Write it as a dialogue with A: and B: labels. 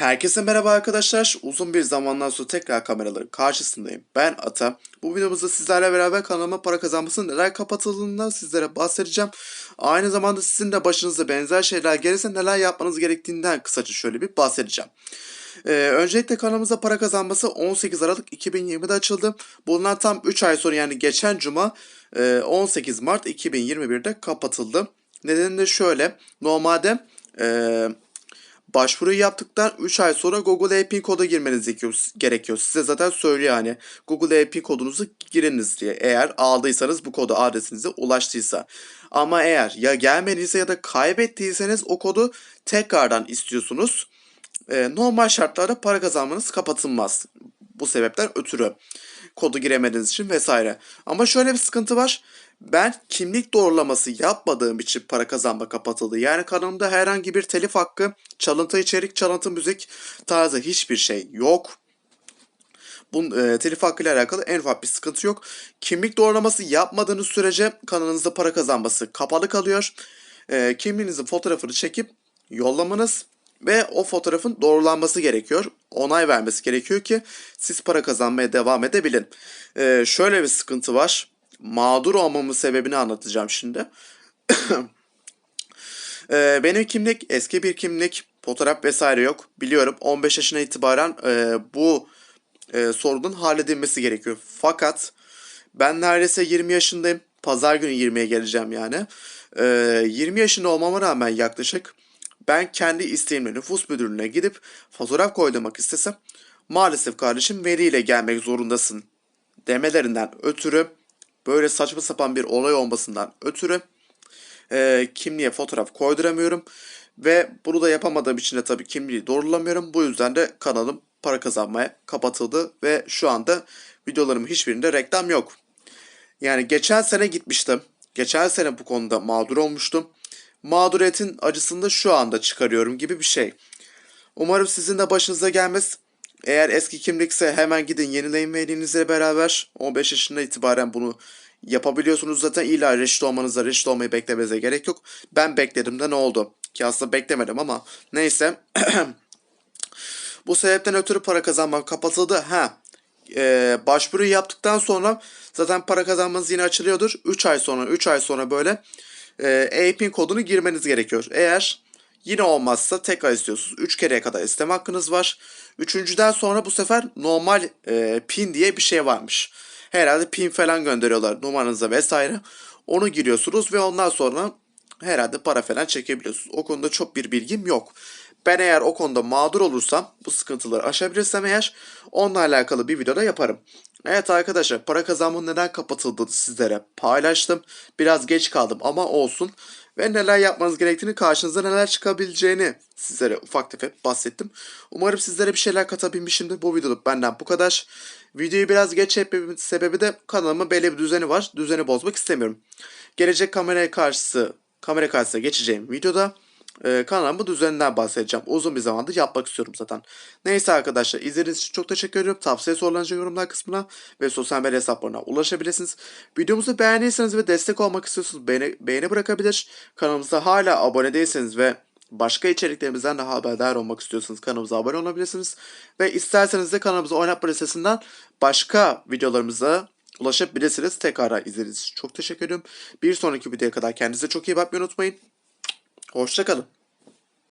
A: Herkese merhaba arkadaşlar. Uzun bir zamandan sonra tekrar kameraların karşısındayım. Ben Ata. Bu videomuzda sizlerle beraber kanalıma para kazanmasının neler kapatıldığından sizlere bahsedeceğim. Aynı zamanda sizin de başınıza benzer şeyler gelirse neler yapmanız gerektiğinden kısaca şöyle bir bahsedeceğim. Ee, öncelikle kanalımıza para kazanması 18 Aralık 2020'de açıldı. Bundan tam 3 ay sonra yani geçen cuma e, 18 Mart 2021'de kapatıldı. Nedeni de şöyle. Normalde e, başvuruyu yaptıktan 3 ay sonra Google API kodu girmeniz gerekiyor-. Size zaten söylüyor hani Google API kodunuzu giriniz diye. Eğer aldıysanız bu kodu adresinize ulaştıysa. Ama eğer ya gelmediyse ya da kaybettiyseniz o kodu tekrardan istiyorsunuz. Normal şartlarda para kazanmanız kapatılmaz. Bu sebepten ötürü kodu giremediğiniz için vesaire. Ama şöyle bir sıkıntı var. Ben kimlik doğrulaması yapmadığım için para kazanma kapatıldı. Yani kanalımda herhangi bir telif hakkı, çalıntı içerik, çalıntı müzik tarzı hiçbir şey yok. Bunun e, telif hakkıyla alakalı en ufak bir sıkıntı yok. Kimlik doğrulaması yapmadığınız sürece kanalınızda para kazanması kapalı kalıyor. E, kimliğinizin fotoğrafını çekip yollamanız ve o fotoğrafın doğrulanması gerekiyor. Onay vermesi gerekiyor ki siz para kazanmaya devam edebilin. E, şöyle bir sıkıntı var. Mağdur olmamın sebebini anlatacağım şimdi. Ee, benim kimlik eski bir kimlik. Fotoğraf vesaire yok. Biliyorum 15 yaşına itibaren e, bu e, sorunun halledilmesi gerekiyor. Fakat ben neredeyse 20 yaşındayım. Pazar günü 20'ye geleceğim yani. Ee, 20 yaşında olmama rağmen yaklaşık ben kendi isteğimle nüfus müdürlüğüne gidip fotoğraf koydurmak istesem maalesef kardeşim veriyle gelmek zorundasın demelerinden ötürü böyle saçma sapan bir olay olmasından ötürü e, kimliğe fotoğraf koyduramıyorum. Ve bunu da yapamadığım için de tabii kimliği doğrulamıyorum. Bu yüzden de kanalım para kazanmaya kapatıldı ve şu anda videolarımın hiçbirinde reklam yok. Yani geçen sene gitmiştim. Geçen sene bu konuda mağdur olmuştum. Mağduriyetin acısını da şu anda çıkarıyorum gibi bir şey. Umarım sizin de başınıza gelmez. Eğer eski kimlikse hemen gidin yenileyin ve beraber 15 yaşından itibaren bunu yapabiliyorsunuz zaten illa reşit olmanıza reşit olmayı beklemenize gerek yok. Ben bekledim de ne oldu? Ki aslında beklemedim ama neyse. Bu sebepten ötürü para kazanmam kapatıldı. Ha e, başvuruyu yaptıktan sonra zaten para kazanmanız yine açılıyordur. 3 ay sonra 3 ay sonra böyle e, APIN kodunu girmeniz gerekiyor. Eğer yine olmazsa tekrar istiyorsunuz. 3 kereye kadar isteme hakkınız var. Üçüncüden sonra bu sefer normal e, pin diye bir şey varmış. Herhalde pin falan gönderiyorlar numaranıza vesaire. Onu giriyorsunuz ve ondan sonra herhalde para falan çekebiliyorsunuz. O konuda çok bir bilgim yok. Ben eğer o konuda mağdur olursam, bu sıkıntıları aşabilirsem eğer onunla alakalı bir videoda yaparım. Evet arkadaşlar para kazanmanın neden kapatıldığını sizlere paylaştım. Biraz geç kaldım ama olsun. Ve neler yapmanız gerektiğini, karşınıza neler çıkabileceğini sizlere ufak tefek bahsettim. Umarım sizlere bir şeyler katabilmişimdir. Bu videoluk benden bu kadar. Videoyu biraz geç yapmamın sebebi de kanalımın belli bir düzeni var. Düzeni bozmak istemiyorum. Gelecek kameraya karşısı, kamera karşısına geçeceğim videoda e, kanalımın düzeninden bahsedeceğim. Uzun bir zamandır yapmak istiyorum zaten. Neyse arkadaşlar izlediğiniz için çok teşekkür ediyorum. Tavsiye sorularınızı yorumlar kısmına ve sosyal medya hesaplarına ulaşabilirsiniz. Videomuzu beğendiyseniz ve destek olmak istiyorsanız beğeni, beğeni bırakabilir. Kanalımıza hala abone değilseniz ve başka içeriklerimizden de haberdar olmak istiyorsanız kanalımıza abone olabilirsiniz. Ve isterseniz de kanalımıza oynatma listesinden başka videolarımıza ulaşabilirsiniz. Tekrar için çok teşekkür ediyorum. Bir sonraki videoya kadar kendinize çok iyi bakmayı unutmayın. Hoşçakalın.